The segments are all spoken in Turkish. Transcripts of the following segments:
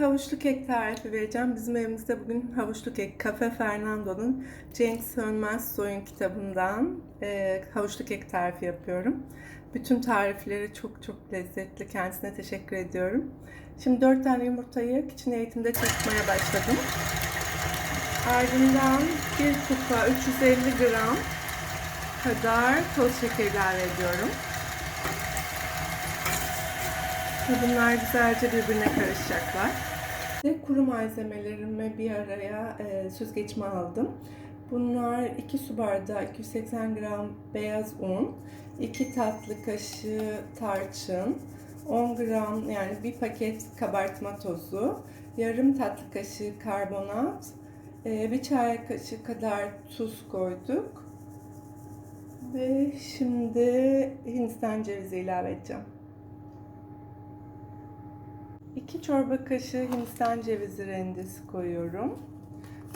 havuçlu kek tarifi vereceğim. Bizim evimizde bugün havuçlu kek, Cafe Fernando'nun Cenk Sönmez Soyun kitabından e, havuçlu kek tarifi yapıyorum. Bütün tarifleri çok çok lezzetli. Kendisine teşekkür ediyorum. Şimdi 4 tane yumurtayı kitchen eğitimde çırpmaya başladım. Ardından 1 kupa 350 gram kadar toz şeker ilave ediyorum. Bunlar güzelce birbirine karışacaklar. Ve kuru malzemelerimi bir araya e, süzgeçime aldım. Bunlar 2 su bardağı 280 gram beyaz un, 2 tatlı kaşığı tarçın, 10 gram yani bir paket kabartma tozu, yarım tatlı kaşığı karbonat, e, bir çay kaşığı kadar tuz koyduk. Ve şimdi Hindistan cevizi ilave edeceğim. 2 çorba kaşığı Hindistan cevizi rendesi koyuyorum.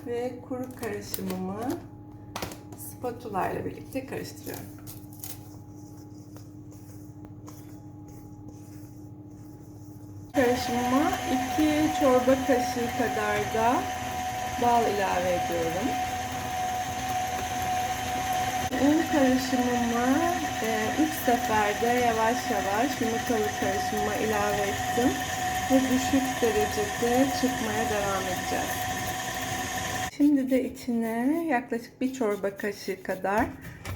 Ve kuru karışımımı spatula ile birlikte karıştırıyorum. Karışımıma 2 çorba kaşığı kadar da bal ilave ediyorum. Un karışımımı 3 e, seferde yavaş yavaş yumurtalı karışımıma ilave ettim ve düşük derecede çıkmaya devam edeceğiz. Şimdi de içine yaklaşık bir çorba kaşığı kadar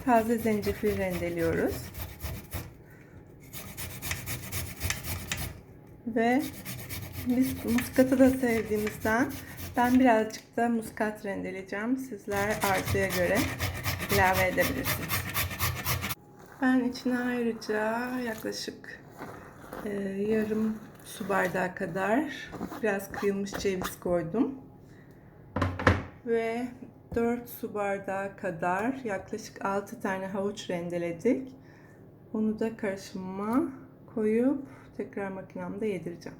taze zencefil rendeliyoruz. Ve biz muskatı da sevdiğimizden ben birazcık da muskat rendeleyeceğim. Sizler arzuya göre ilave edebilirsiniz. Ben içine ayrıca yaklaşık e, yarım su bardağı kadar biraz kıyılmış ceviz koydum. Ve 4 su bardağı kadar yaklaşık 6 tane havuç rendeledik. Onu da karışımıma koyup tekrar makinemde yedireceğim.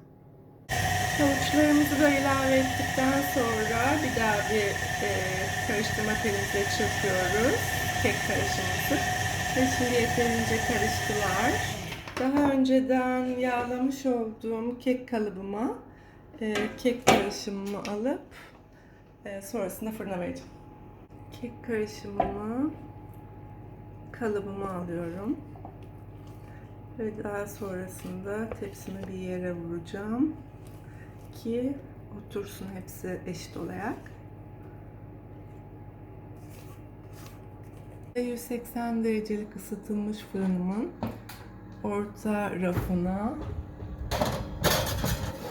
Havuçlarımızı da ilave ettikten sonra bir daha bir e, karıştırma telimizle çırpıyoruz kek karışımımızı. Ve şimdi yeterince karıştılar. Daha önceden yağlamış olduğum kek kalıbıma e, kek karışımımı alıp e, sonrasında fırına vereceğim. Kek karışımımı kalıbıma alıyorum. Ve daha sonrasında tepsimi bir yere vuracağım ki otursun hepsi eşit olarak. 180 derecelik ısıtılmış fırınımın orta rafına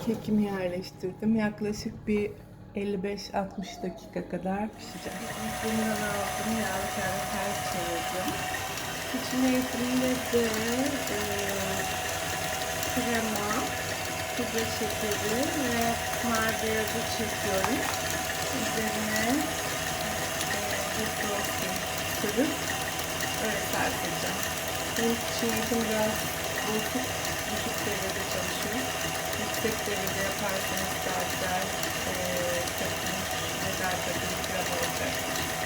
kekimi yerleştirdim. Yaklaşık bir 55-60 dakika kadar pişecek. Fırından aldım, yağlı kağıda ters çevirdim. İçine etimde de e, krema, pudra şekeri ve nar beyazı çekiyorum. Üzerine e, bir sürüp öyle servis edeceğim. Benim için biraz bozuk, düşük devrede çalışıyor. Yüksek devrede yaparsanız daha güzel e, takım ve daha takım olacak.